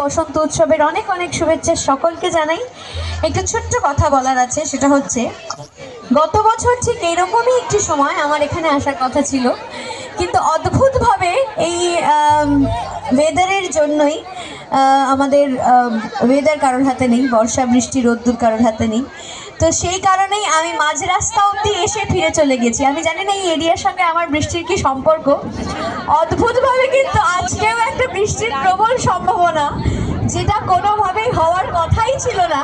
বসন্ত উৎসবের অনেক অনেক শুভেচ্ছা সকলকে জানাই। একটা ছোট্ট কথা বলার আছে, সেটা হচ্ছে, গত বছর ঠিক এরকমই একটি সময় আমার এখানে আসার কথা ছিল। কিন্তু অদ্ভুতভাবে এই ওয়েদারের জন্যই আমাদের ওয়েদার কারোর হাতে নেই, বর্ষা, বৃষ্টি, রোদ্দুর কারোর হাতে নেই। তো সেই কারণেই আমি মাঝ রাস্তা অবধি এসে ফিরে চলে গেছি। আমি জানি না এই এরিয়ার সঙ্গে আমার বৃষ্টির কি সম্পর্ক। অদ্ভুতভাবে কিন্তু আজকেও একটা বৃষ্টির প্রবল সম্ভাবনা, যেটা কোনোভাবেই হওয়ার কথাই ছিল না।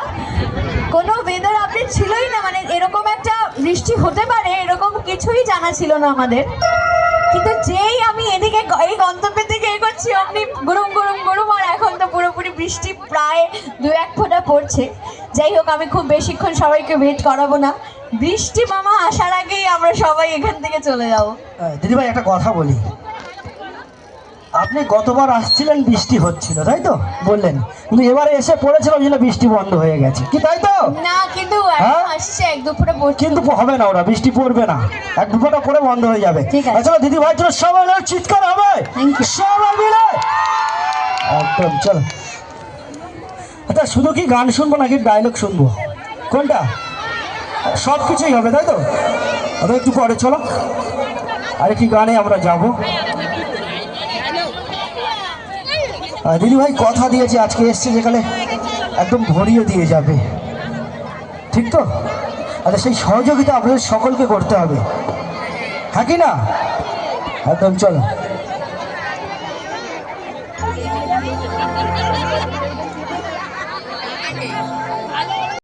কোনো ওয়েদার আপডেট ছিলই না মানে এরকম একটা বৃষ্টি হতে পারে, এরকম কিছুই জানা ছিল না আমাদের। কিন্তু যেই আমি এদিকে এই গন্তব্যের দিকে অমনি গুরুম গুরুম গুরুম আর এখন তো পুরোপুরি বৃষ্টি প্রায় দু এক ফোঁটা পড়ছে। যাই হোক আমি খুব বেশিক্ষণ সবাইকে ওয়েট করাবো না। বৃষ্টি মামা আসার আগেই আমরা সবাই এখান থেকে চলে যাব। দিদিভাই একটা কথা বলি। আপনি গতবার আসছিলেন বৃষ্টি হচ্ছিল তাই তো? বললেন। কিন্তু এবারে এসে পড়েছিল ওই জন্য বৃষ্টি বন্ধ হয়ে গেছে। কি তাই তো? না কিন্তু এখন আসছে এক দু ফোঁটা পড়ছে কিন্তু হবে না ওরা বৃষ্টি পড়বে না। এক দুটোটা পরে বন্ধ হয়ে যাবে। আচ্ছা দিদি ভাই চলো সবাই চিৎকার হবে. সবাই মিলে। একদম চলো। আচ্ছা শুধু কি গান শুনব নাকি ডায়লগ শুনব? কোনটা? সব কিছুই হবে তাই তো? আরে একটু পরে চলো। আর কি গানে আমরা যাব। দিদি ভাই কথা দিয়েছে আজকে এসছে যেখানে একদম ভরিয়ে দিয়ে যাবে। ঠিক তো? আচ্ছা সেই সহযোগিতা আপনাদের সকলকে করতে হবে। হ্যাঁ কি না? একদম চলো।